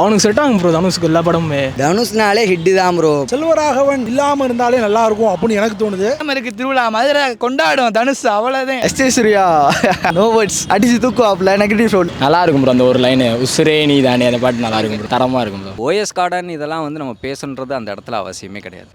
அவனுக்கு செட் ஆகும் ப்ரோ தனுஷ்க்கு எல்லா படமுமே. தனுஷ்னாலே ஹிட்டு தான் ப்ரோ செல்வராகவன் இல்லாம இருந்தாலே நல்லா இருக்கும் அப்படின்னு எனக்கு தோணுது. இருக்கு திருவிழா மதுரை கொண்டாடும் தனுஷ் அவ்வளோதான் எஸ்டே சூர்யா. நோ வேர்ட்ஸ் அடிச்சு தூக்குவாப்ல நெகட்டிவ் ஷோல் நல்லா இருக்கும் ப்ரோ அந்த ஒரு லைனு உசுரே நீ தானே அந்த பாட்டு நல்லா இருக்கும் bro. தரமா இருக்கும் ப்ரோ ஓஎஸ் கார்டன் இதெல்லாம் வந்து நம்ம பேசுன்றது அந்த இடத்துல அவசியமே கிடையாது.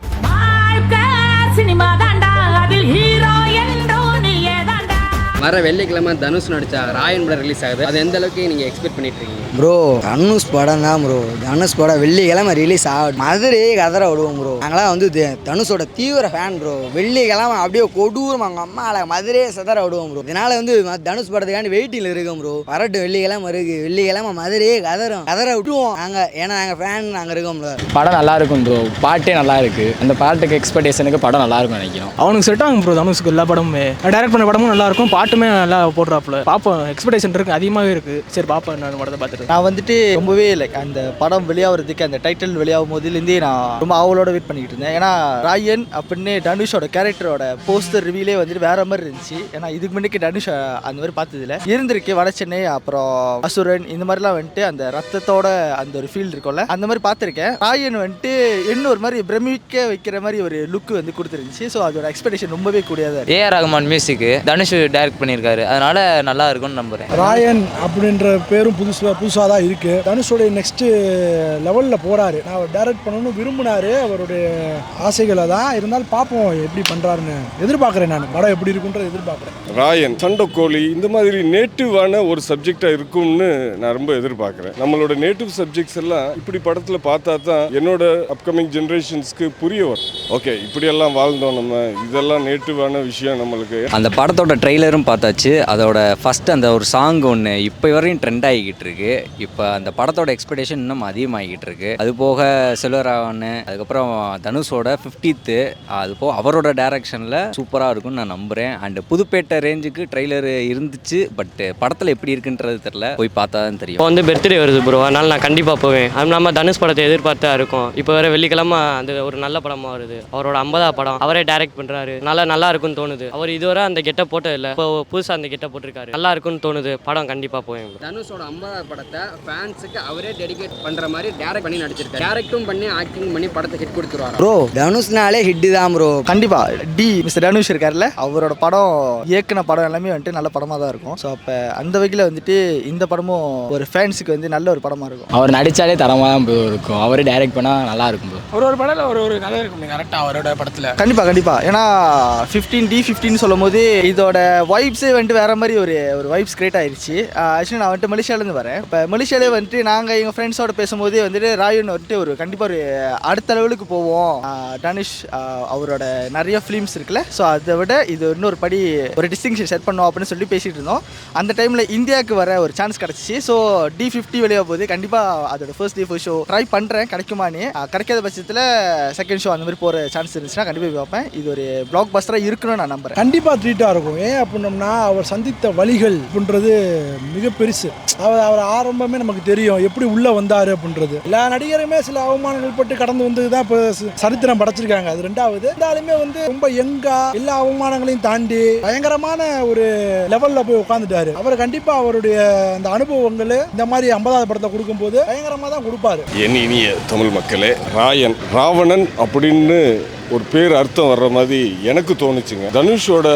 சினிமா தாண்டா அதில் ஹீரோ என்றோ நீயே தாண்டா. வர வெள்ளிக்கிழமை தனுஷ் நடிச்சா ராயன் படம் ரிலீஸ் ஆகுது. அது எந்த அளவுக்கு நீங்க எக்ஸ்பெக்ட் பண்ணிட்டு இருக்கீங்க? ப்ரோ தனுஷ் படம் தான் ப்ரோ தனுஷ் படம் வெள்ளிக்கிழமை ரிலீஸ் ஆகும் மதுரையே கதற விடுவோம் ப்ரோ நாங்களாம் வந்து தனுஷோட தீவிர ஃபேன் ப்ரோ வெள்ளிக்கிழமை அப்படியே கொடூரம் அவங்க அம்மால மதுரையே சதற விடுவோம் ப்ரோ இதனால வந்து தனுஷ் படத்துக்காண்டி வெயிட்டில் இருக்கோம் ப்ரோ வரட்டும் வெள்ளிக்கிழமை இருக்கு. வெள்ளிக்கிழமை மதுரையே கதறும். கதற விட்டுருவோம். நாங்கள் ஏன்னா நாங்கள் ஃபேன் நாங்கள் இருக்கோம்ல படம் நல்லா இருக்கும் ப்ரோ பாட்டே நல்லா இருக்கு. அந்த பாட்டுக்கு எக்ஸ்பெக்டேஷனுக்கு படம் நல்லா இருக்கும் நினைக்கிறோம். அவனுக்கு செட் ஆகும் ப்ரோ தனுஷ்க்கு எல்லா படமுமே. டைரக்ட் பண்ண படமும் நல்லா இருக்கும். பாட்டுமே நல்லா போடுறாப்புல. பாப்போம். எக்ஸ்பெக்டேஷன் இருக்கு அதிகமாகவே இருக்கு. சரி பாப்போம். நான் படத்தை பார்த்துட்டு நான் வந்துட்டு ரொம்பவே லைக் அந்த படம் வெளியாகிறதுக்கு அந்த டைட்டில் வெளியாகும் போதுலேருந்தே நான் ரொம்ப ஆவலோட வெயிட் பண்ணிக்கிட்டு இருந்தேன். ஏன்னா ராயன் அப்படின்னு தனுஷோட கேரக்டரோட போஸ்டர் ரிவியூலே வந்துட்டு வேற மாதிரி இருந்துச்சு. ஏன்னா இதுக்கு முன்னாடி தனுஷ் அந்த மாதிரி பார்த்ததில்ல. இருந்திருக்கு வட சென்னை அப்புறம் அசுரன் இந்த மாதிரிலாம் வந்துட்டு அந்த ரத்தத்தோட அந்த ஒரு ஃபீல் இருக்கும்ல அந்த மாதிரி பார்த்துருக்கேன். ராயன் வந்துட்டு இன்னும் ஒரு மாதிரி பிரமிக்க வைக்கிற மாதிரி ஒரு லுக் வந்து கொடுத்துருந்துச்சு. ஸோ அதோட எக்ஸ்பெக்டேஷன் ரொம்பவே கூடியதாக இருக்கு. ஏஆர் ரகுமான் மியூசிக்கு தனுஷ் டைரக்ட் பண்ணியிருக்காரு. அதனால நல்லா இருக்கும்னு நம்புறேன். ராயன் அப்படின்ற பேரும் புதுசு புதுசாக தான் இருக்கு. தனுஷோடைய நெக்ஸ்ட் லெவலில் போறாரு. நான் அவர் டைரக்ட் பண்ணணும்னு விரும்பினாரு. அவருடைய ஆசைகளை தான். இருந்தாலும் பார்ப்போம் எப்படி பண்றாருன்னு எதிர்பார்க்குறேன் நான். படம் எப்படி இருக்குன்றதை எதிர்பார்க்குறேன். ராயன் சண்டைக்கோழி இந்த மாதிரி நேட்டிவான ஒரு சப்ஜெக்டா இருக்கும்னு நான் ரொம்ப எதிர்பார்க்குறேன். நம்மளோட நேட்டிவ் சப்ஜெக்ட்ஸ் எல்லாம் இப்படி படத்துல பார்த்தா தான் என்னோட அப்கமிங் ஜென்ரேஷன்ஸ்க்கு புரிய வரும். ஓகே இப்படியெல்லாம் வாழ்ந்தோம் நம்ம. இதெல்லாம் நேட்டிவான விஷயம் நம்மளுக்கு. அந்த படத்தோட ட்ரெய்லரும் பார்த்தாச்சு. அதோட ஃபர்ஸ்ட் அந்த ஒரு சாங் ஒன்று இப்போ வரையும் ட்ரெண்ட் ஆகிக்கிட்டு இருக்கு. இப்போ அந்த படத்தோட எக்ஸ்பெக்டேஷன் இன்னும் அதிகமாகிக்கிட்டு இருக்கு அது போக செல்வராவன் அதுக்கப்புறம் தனுஷோட ஃபிஃப்டீத்து அது போக அவரோட டைரக்ஷனில் சூப்பராக இருக்கும்னு நான் நம்புகிறேன் அண்ட் புதுப்பேட்டை ரேஞ்சுக்கு ட்ரெய்லர் இருந்துச்சு பட் படத்தில் எப்படி இருக்குன்றது தெரில போய் பார்த்தா தான் தெரியும். இப்போ வந்து பர்த்டே வருது ப்ரோ அதனால நான் கண்டிப்பாக போவேன். அதுவும் இல்லாமல் தனுஷ் படத்தை எதிர்பார்த்தா இருக்கும். இப்போ வேற வெள்ளிக்கிழமை அந்த ஒரு நல்ல படமாக வருது. அவரோட ஐம்பதா படம். அவரே டைரக்ட் பண்ணுறாரு நல்லா நல்லா இருக்கும்னு தோணுது. அவர் இதுவரை அந்த கெட்ட போட்டது இல்லை இப்போ புதுசாக அந்த கெட்ட போட்டிருக்காரு. நல்லா இருக்கும்னு தோணுது. படம் கண்டிப்பாக போவேன். தனுஷோட ஐம்பதாவது படத்தை ஃபேன்ஸுக்கு அவரே டெடிகேட் பண்ற மாதிரி டேரக்ட் பண்ணி நடிச்சிருக்காரு. டேரக்டும் பண்ணி ஆக்டிங் பண்ணி படத்தை ஹிட் கொடுத்துருவாரு? ப்ரோ தனுஷ்னாலே ஹிட்டு தான் ப்ரோ கண்டிப்பா. டி மிஸ்டர் தனுஷ் இருக்கார்ல அவரோட படம் இயக்குன படம் எல்லாமே வந்துட்டு நல்ல படமாக தான் இருக்கும். ஸோ அப்போ அந்த வகையில் வந்துட்டு இந்த படமும் ஒரு ஃபேன்ஸுக்கு வந்து நல்ல ஒரு படமாக இருக்கும். அவர் நடிச்சாலே தரமாக தான் இருக்கும். அவரே டைரக்ட் பண்ணால் நல்லா இருக்கும் ப்ரோ ஒரு ஒரு படம் ஒரு ஒரு கதை இருக்கும் கரெக்டாக அவரோட படத்தில். கண்டிப்பா கண்டிப்பா. ஏன்னா ஃபிஃப்டீன் டி ஃபிஃப்டின் சொல்லும் போது இதோட வைப்ஸே வந்துட்டு வேற மாதிரி ஒரு ஒரு வைப்ஸ் கிரியேட் ஆயிருச்சு. ஆக்சுவலி நான் வந்துட்டு மலேசியாலேருந்து வரேன். இப்போ மலேசியாலே வந்துட்டு நாங்கள் எங்கள் ஃப்ரெண்ட்ஸோட பேசும்போதே வந்துட்டு ராயன் வந்துட்டு ஒரு கண்டிப்பாக ஒரு அடுத்த லெவலுக்கு போவோம். ஆஹ் தனுஷ் அவரோட நிறைய ஃபிலிம்ஸ் இருக்குல்ல. ஸோ அதை விட இது இன்னொரு படி ஒரு டிஸ்டிங்ஷன் செட் பண்ணோம் அப்படின்னு சொல்லி பேசிகிட்டு இருந்தோம். அந்த டைமில் இந்தியாவுக்கு வர ஒரு சான்ஸ் கிடச்சிச்சு. ஸோ டி ஃபிஃப்டி வெளியாக போகுது கண்டிப்பாக அதோட first day first show try பண்ணுறேன் கிடைக்குமான்னு கிடைக்காத பட்சத்தில் செகண்ட் ஷோ அந்த மாதிரி போகிற சான்ஸ் இருந்துச்சுன்னா கண்டிப்பாக பார்ப்பேன். இது ஒரு பிளாக் பஸ்டராக இருக்கணும்னு நான் நம்புறேன். கண்டிப்பாக ட்ரீட்டாக இருக்கும். ஏன் அப்படின்னம்னா அவர் சந்தித்த வழிகள் அப்படின்றது மிக பெருசு அவர் அவர் ஆரம்பமே நமக்கு தெரியும். எப்படி உள்ளே வந்தார் அப்படின்றது. எல்லா நடிகருமே சில அவமானங்கள் பட்டு கடந்து வந்து தான் இப்போ சரித்திரம் படைச்சிருக்காங்க. அது ரெண்டாவது. இருந்தாலுமே வந்து ரொம்ப எங்கா எல்லா அவமானங்களையும் தாண்டி பயங்கரமான ஒரு லெவலில் போய் உட்காந்துட்டாரு அவர் கண்டிப்பாக அவருடைய அந்த அனுபவங்கள் இந்த மாதிரி ஐம்பதாவது படத்தை கொடுக்கும்போது பயங்கரமாக தான் கொடுப்பாரு. என் இனிய தமிழ் மக்களே ராயன் ராவணன் அப்படின்னு ஒரு பேர் அர்த்தம் வர்ற மாதிரி எனக்கு தோணுச்சுங்க. தனுஷோட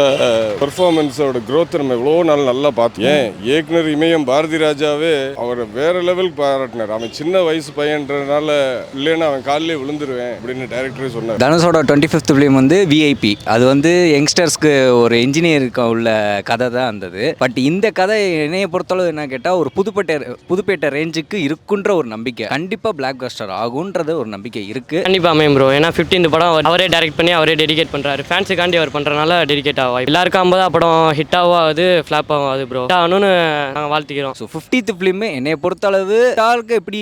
பெர்ஃபார்மன்ஸோட growth நம்ம எவ்வளோ நாள் நல்லா பார்த்தோம். ஏன்? இயக்குனர் இமயம் பாரதி ராஜாவே அவரை வேற லெவல் பாராட்டினார். அவன் சின்ன வயசு பையன்றதுனால இல்லைன்னா அவன் காலிலே விழுந்துருவேன் அப்படின்னு டைரக்டரே சொன்னார். தனுஷோட டுவெண்ட்டி ஃபிஃப்த் ஃபிலிம் வந்து விஐபி அது வந்து யங்ஸ்டர்ஸ்க்கு ஒரு இன்ஜினியருக்கு உள்ள கதை தான் இருந்தது. பட் இந்த கதை என்னைய பொறுத்தளவு என்ன கேட்டால் ஒரு புதுப்பேட்டை புதுப்பேட்டை ரேஞ்சுக்கு இருக்குன்ற ஒரு நம்பிக்கை. கண்டிப்பாக பிளாக் பஸ்டர் ஆகுன்றது ஒரு நம்பிக்கை இருக்குது கண்டிப்பாக அமையும் ப்ரோ ஏன்னா 15th படம் அவர் அவரே டைரக்ட் பண்ணி அவரே டெடிகேட் பண்ணுறாரு ஃபேன்ஸுக்காண்டி அவர் பண்ணுறனால டெடிகேட் ஆகும் எல்லாருக்கும் ஐம்பதா படம் ஹிட் ஆகாது ஃப்ளாப் ஆகாது ப்ரோ ஹிட் ஆகணும்னு நாங்கள் வாழ்த்திக்கிறோம். ஸோ ஃபிஃப்டித் ஃபிலிமே என்னைய பொறுத்தளவு ஸ்டாருக்கு எப்படி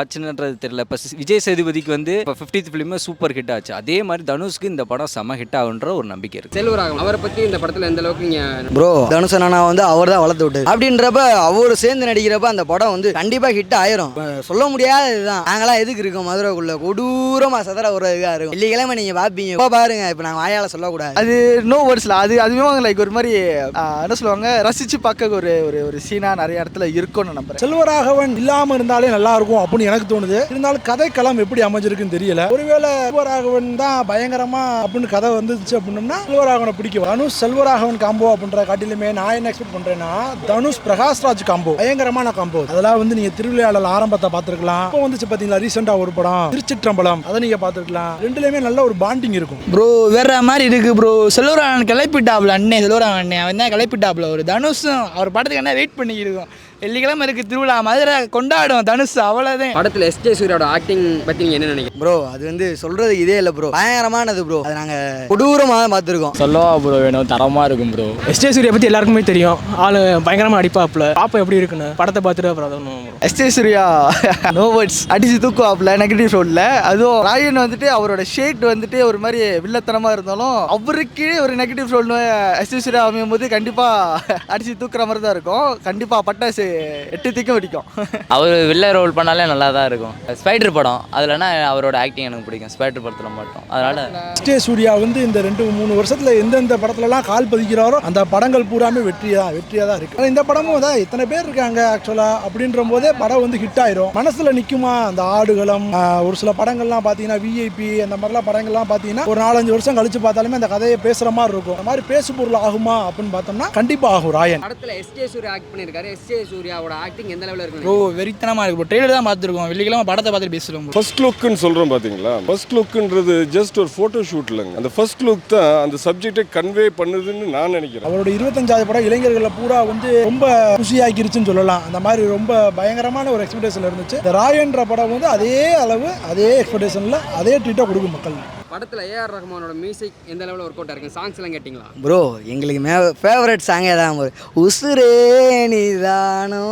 ஆச்சுன்றது தெரியல. இப்போ விஜய் சேதுபதிக்கு வந்து இப்போ ஃபிஃப்டித் ஃபிலிமே சூப்பர் ஹிட் ஆச்சு. அதே மாதிரி தனுஷ்க்கு இந்த படம் செம ஹிட் ஆகுன்ற ஒரு நம்பிக்கை இருக்குது செல்வராகவன் அவரை பத்தி இந்த படத்துல எந்த அளவுக்கு நீங்க ப்ரோ தனுஷ் அண்ணா வந்து அவர் தான் வளர்த்து விட்டது அப்படின்றப்ப அவர் சேர்ந்து நடிக்கிறப்ப அந்த படம் வந்து கண்டிப்பா ஹிட் ஆயிரும். சொல்ல முடியாத இதுதான் நாங்களாம் எதுக்கு இருக்கோம் மதுரைக்குள்ள? கொடூரமா சதற ஒரு இதாக இருக்கும். வெள்ளிக்கிழமை நீங்க நீங்கள் பார்ப்பீங்க இப்போ பாருங்க இப்போ நாங்கள் வாயால் சொல்லக்கூடாது. அது நோ வேர்ட்ஸில் அது அதுவே லைக் ஒரு மாதிரி என்ன சொல்லுவாங்க ரசித்து பார்க்க ஒரு ஒரு ஒரு சீனாக நிறைய இடத்துல இருக்கும்னு நம்புறேன். செல்வராகவன் இல்லாம இருந்தாலே நல்லா இருக்கும் அப்படின்னு எனக்கு தோணுது. இருந்தாலும் கதை களம் எப்படி அமைஞ்சிருக்குன்னு தெரியல. ஒருவேளை செல்வராகவன் தான் பயங்கரமா அப்படின்னு கதை வந்துச்சு அப்படின்னம்னா செல்வராகவனை பிடிக்கும். தனுஷ் செல்வராகவன் காம்போ அப்படின்ற காட்டிலுமே நான் என்ன எக்ஸ்பெக்ட் பண்றேன்னா தனுஷ் பிரகாஷ்ராஜ் காம்போ பயங்கரமான காம்போ அதெல்லாம் வந்து நீங்க திருவிளையாடல் ஆரம்பத்தை பார்த்திருக்கலாம். இப்போ வந்துச்சு பாத்தீங்களா ரீசெண்டா ஒரு படம் திருச்சிற்றம்பலம். அதை நீங்க பார்த்திருக்கலாம். ரெண்டுலயுமே நல்ல ஒரு பாண்டிங் இருக்கும். ப்ரோ வேற மாதிரி இருக்கு ப்ரோ செல்வராகவன் கிளப்பிட்டாப்ல அண்ணே செல்வராகவன் அண்ணே. அவன் தான் கிளப்பிட்டாப்ல. ஒரு தனுஷும் அவர் படத்துக்கு என்ன வெயிட் பண்ணிக்கிருக்கோம் வெள்ளிக்கிழமை இருக்கு திருவிழா மதுரை கொண்டாடும் தனுஷ் அவ்வளோதான் படத்தில் எஸ்ஜே சூர்யாவோட ஆக்டிங் பற்றி நீங்கள் என்ன நினைக்கிறீங்க? ப்ரோ அது வந்து சொல்றதுக்கு இதே இல்லை ப்ரோ பயங்கரமானது ப்ரோ அது நாங்கள் கொடூரமாக தான் பார்த்துருக்கோம். சொல்லவா ப்ரோ வேணும். தரமாக இருக்கும் ப்ரோ எஸ்டே சூர்யா பற்றி எல்லாருக்குமே தெரியும். ஆள் பயங்கரமாக அடிப்பாப்புல. பாப்பா எப்படி இருக்குன்னு? படத்தை பார்த்துட்டு அப்புறம் அதை ஒன்றும் எஸ்டே சூர்யா நோ வேர்ட்ஸ் அடிச்சு தூக்குவாப்ல நெகட்டிவ் ரோலில் அதுவும் ராயன் வந்துட்டு அவரோட ஷேட் வந்துட்டு ஒரு மாதிரி வில்லத்தனமாக இருந்தாலும் அவருக்கு ஒரு நெகட்டிவ் ரோல்னு எஸ்டே சூர்யா அமையும் போது கண்டிப்பாக அடிச்சு தூக்குற மாதிரி தான் இருக்கும். கண்டிப்பாக பட்டாசு எட்டு திக்கும் வெடிக்கும் அவர் வில்ல ரோல் பண்ணாலே நல்லா தான் இருக்கும். ஸ்பைடர் படம் அதுலனா அவரோட ஆக்டிங் எனக்கு பிடிக்கும். ஸ்பைடர் படத்தில் மட்டும். அதனால ஸ்டே சூர்யா வந்து இந்த ரெண்டு மூணு வருஷத்துல எந்தெந்த படத்துலலாம் கால் பதிக்கிறாரோ அந்த படங்கள் பூராமே வெற்றியா வெற்றியா தான் இருக்கு. ஆனா இந்த படமும் தான் இத்தனை பேர் இருக்காங்க ஆக்சுவலா அப்படின்ற போதே படம் வந்து ஹிட் ஆயிரும். மனசுல நிக்குமா அந்த ஆடுகளம் ஒரு சில படங்கள்லாம் பாத்தீங்கன்னா விஐபி அந்த மாதிரிலாம் படங்கள்லாம் பாத்தீங்கன்னா ஒரு நாலஞ்சு வருஷம் கழிச்சு பார்த்தாலுமே அந்த கதையை பேசுற மாதிரி இருக்கும். அந்த மாதிரி பேசு பொருள் ஆகுமா அப்படின்னு பார்த்தோம்னா கண்டிப்பா ஆகும் ராயன். படத்தில் எஸ்ஜே சூர்யா ஆக்ட் பண்ணியிருக்காரு. எஸ்ஜே சூர்யாவோட ஆக்டிங் எந்த லெவலில் ப்ரோ இருக்கு வெறித்தனமாக இருக்கு ப்ரோ ட்ரெயிலர் தான் பார்த்துருக்கோம். வெள்ளிக்கிழமை படத்தை பார்த்துட்டு பேசுகிறோம் ஃபர்ஸ்ட் லுக்குன்னு சொல்கிறோம் பார்த்தீங்களா ஃபர்ஸ்ட் லுக்குன்றது ஜஸ்ட் ஒரு ஃபோட்டோ ஷூட் இல்லைங்க. அந்த ஃபர்ஸ்ட் லுக் தான் அந்த சப்ஜெக்டை கன்வே பண்ணுதுன்னு நான் நினைக்கிறேன். அவரோட இருபத்தஞ்சாவது படம் இளைஞர்களை பூரா வந்து ரொம்ப குஷியாக்கிருச்சுன்னு சொல்லலாம். அந்த மாதிரி ரொம்ப பயங்கரமான ஒரு எக்ஸ்பெக்டேஷன் இருந்துச்சு. இந்த ராயன்ற படம் வந்து அதே அளவு அதே எக்ஸ்பெக்டேஷன்ல அதே ட்ரீட்டாக கொடுக்கும் மக்கள். படத்தில் ஏஆர் ரஹ்மானோட மியூசிக் எந்த லெவலில் ஒர்க் அவுட் இருக்கு? சாங்ஸ் எல்லாம் கேட்டிங்களா? ப்ரோ எங்களுக்கு மே ஃபேவரட் சாங்கே தான் ப்ரோ உசுரே நீதானோ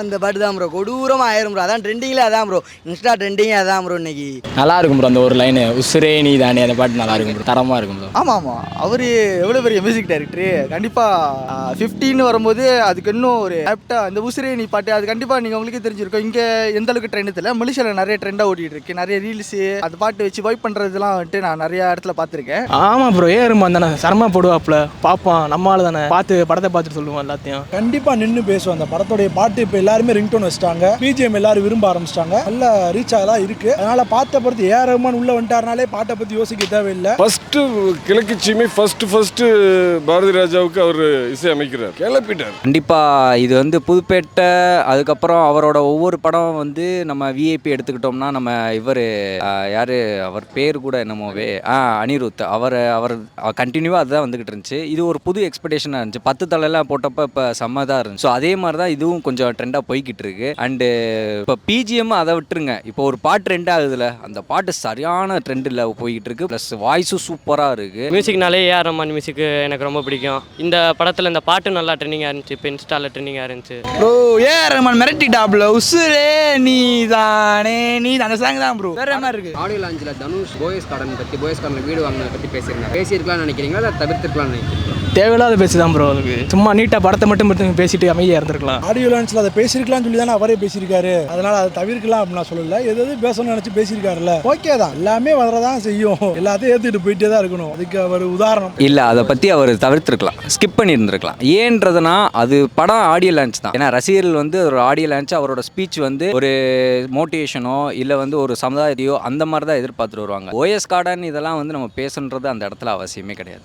அந்த பாட்டு தான் ப்ரோ கொடூரமாக ஆயிரும் ப்ரோ அதான் ட்ரெண்டிங்கில் அதான் ப்ரோ இன்ஸ்டா ட்ரெண்டிங்கே அதான் ப்ரோ இன்னைக்கு. நல்லா இருக்கும் ப்ரோ அந்த ஒரு லைனு உசுரே நீ தானே? அந்த பாட்டு நல்லா இருக்கும் ப்ரோ தரமாக இருக்கும் ப்ரோ ஆமாம். ஆமாம் அவர் எவ்வளோ பெரிய மியூசிக் டைரக்டரு கண்டிப்பாக ஃபிஃப்டின்னு வரும்போது அதுக்கு இன்னும் ஒரு ஆப்டாக அந்த உசிரே நீ பாட்டு அது கண்டிப்பாக நீங்கள் உங்களுக்கே தெரிஞ்சிருக்கும். இங்கே எந்த அளவுக்கு ட்ரெண்ட் தெரியல. மலேசியாவில் நிறைய ட்ரெண்டாக ஓடிட்டு இருக்கு. நிறைய ரீல்ஸு அந்த பாட்டு வச்சு வைப் பண்ணுறதுலாம் வந்துட்டு நான் நிறைய இடத்துல பார்த்துருக்கேன். ஆமாம் ப்ரோ ஏறுமா தானே சரமா போடுவாப்புல? பார்ப்பான் நம்ம ஆளு தானே. பார்த்து படத்தை பார்த்துட்டு சொல்லுவோம் எல்லாத்தையும். கண்டிப்பா நின்று பேசுவோம். அந்த படத்துடைய பாட்டு இப்போ எல்லாருமே ரிங்டோன் வச்சிட்டாங்க. பிஜிஎம் எல்லாரும் விரும்ப ஆரம்பிச்சிட்டாங்க. நல்ல ரீச் ஆகலாம் இருக்கு. அதனால பார்த்த பொறுத்து ஏ ரஹ்மான் உள்ள வந்துட்டாருனாலே பாட்டை பத்தி யோசிக்க தேவையில்லை. ஃபர்ஸ்ட் கிழக்கு சீமை ஃபர்ஸ்ட் ஃபர்ஸ்ட் பாரதி ராஜாவுக்கு அவர் இசை அமைக்கிறார். கிளப்பிட்டார். கண்டிப்பாக இது வந்து புதுப்பேட்டை அதுக்கப்புறம் அவரோட ஒவ்வொரு படம் வந்து நம்ம விஐபி எடுத்துக்கிட்டோம்னா நம்ம இவர் யார் அவர் பேர் கூட என்னமோவே ஆ அனிருத் அவர் அவர் கண்டினியூவாக அதுதான் வந்துக்கிட்டு இருந்துச்சு. இது ஒரு புது எக்ஸ்பெக்டேஷனாக இருந்துச்சு. பத்து தலையெல்லாம் போட்டப்போ இப்போ செம்மதாக இருந்துச்சு. ஸோ அதே மாதிரி தான் இதுவும் கொஞ்சம் ட்ரெண்டாக போய்கிட்டு இருக்கு. அண்டு இப்போ பிஜிஎம் அதை விட்டுருங்க. இப்போ ஒரு பாட்டு ட்ரெண்ட் ஆகுதுல அந்த பாட்டு சரியான ட்ரெண்டில் போய்கிட்டு இருக்கு. ப்ளஸ் வாய்ஸும் சூப்பராக இருக்குது மியூசிக்னாலே ஏஆர் ரஹ்மான் மியூசிக் எனக்கு ரொம்ப பிடிக்கும். இந்த படத்தில் இந்த பாட்டு நல்லா ட்ரெண்டிங்காக இருந்துச்சு. இப்போ இன்ஸ்டாவில் ட்ரெண்டிங்காக இருந்துச்சு. ப்ரோ ஏஆர் ரஹ்மான் மிரட்டிட்டாப்ல உசுரே நீ தானே நீ அந்த சாங் தான் ப்ரோ வேற மாதிரி இருக்கு? ஆடியோ லான்ச்சில் தனுஷ் போயஸ் கார்டன் பற்றி போயஸ் கார்டன் வீடு வாங்கினதை பற்றி பேசியிருந்தாங்க. பேசியிருக்கலாம்னு நினைக்கிறீங்களா? இல்லை தவிர்த்துருக்கலாம்னு நினைக்கிறீங்களா? தேவையில்லாத பேச்சு தான் ப்ரோ அதுக்கு. சும்மா நீட்டாக படத்தை மட்டும் மட்டும் பேசிட்டு அமைதியாக இருந்திருக்கலாம். ஆடியோ லான்ச்சில் அதை பேசியிருக்கலாம்னு சொல்லி தானே அவரே பேசியிருக்காரு. அதனால அதை தவிர்க்கலாம் அப்படின்னு நான் சொல்லல. எது எது பேசணும்னு நினச்சி பேசியிருக்காருல்ல. ஓகே தான். எல்லாமே வரதான் செய்யும். எல்லாத்தையும் ஏற்றுக்கிட்டு போயிட்டே தான் இருக்கணும். அதுக்கு அவர் உதாரணம். இல்லை அதை பற்றி அவர் தவிர்த்திருக்கலாம். ஸ்கிப் பண்ணியிருந்திருக்கலாம். ஏன்றதுனா அது படம் ஆடியோ லான்ச் தான். ஏன்னா ரசிகர்கள் வந்து ஒரு ஆடியோ லான்ச் அவரோட ஸ்பீச் வந்து ஒரு மோட்டிவேஷனோ இல்லை வந்து ஒரு சமுதாயத்தையோ அந்த மாதிரி தான் எதிர்பார்த்துட்டு வருவாங்க. ஓஎஸ் கார்டன் இதெல்லாம் வந்து நம்ம பேசுன்றது அந்த இடத்துல அவசியமே கிடையாது.